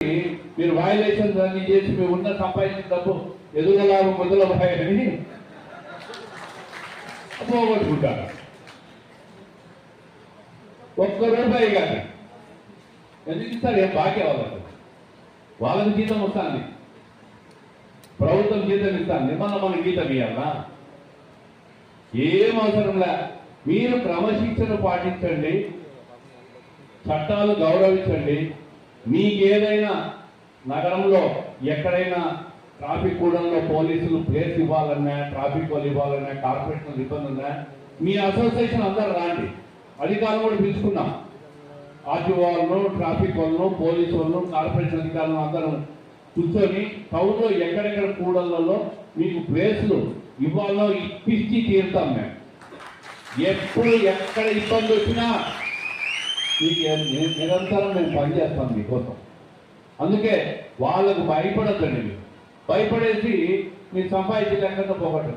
మీరు వాయులేషన్ అన్ని చేసి మీరు ఉన్న సంపాదించిన డబ్బు ఎదుగులా లాభం మొదల అని పోగొట్టుకుంటారు ఒక్క రూపాయి కానీ ఎందుకు ఇస్తారు? ఏం బాకీ వాళ్ళకు? వాళ్ళకి జీతం వస్తాను ప్రభుత్వం జీతం ఇస్తాను నిమ్మల్ని మన జీతం ఇవ్వాలా? ఏం అవసరంలే మీరు క్రమశిక్షణ పాటించండి. చట్టాలు గౌరవించండి. మీకు ఏదైనా నగరంలో ఎక్కడైనా ట్రాఫిక్ కూడంలో పోలీసులు ప్లేస్ ఇవ్వాలన్నా ట్రాఫిక్ వాళ్ళు ఇవ్వాలన్నా కార్పొరేషన్ ఇబ్బంది ఉన్నా మీ అసోసియేషన్ అందరు రాండి. అధికారులు కూడా పిలుచుకున్నాం ఆర్టీఓ వాళ్ళను ట్రాఫిక్ వాళ్ళను పోలీసు వాళ్ళను కార్పొరేషన్ అధికారులను అందరం కూర్చొని టౌన్లో ఎక్కడెక్కడ కూడళ్ళలో మీకు ప్లేసులు ఇవ్వాలో ఇప్పించి తీరుతాం మేము. ఎప్పుడు ఎక్కడ ఇబ్బంది వచ్చినా మీకు నిరంతరం మేము పనిచేస్తాను మీకోసం. అందుకే వాళ్ళకు భయపడద్దండి మీరు. భయపడేసి మీరు సంపాదించి లెక్కన పోగొట్టండి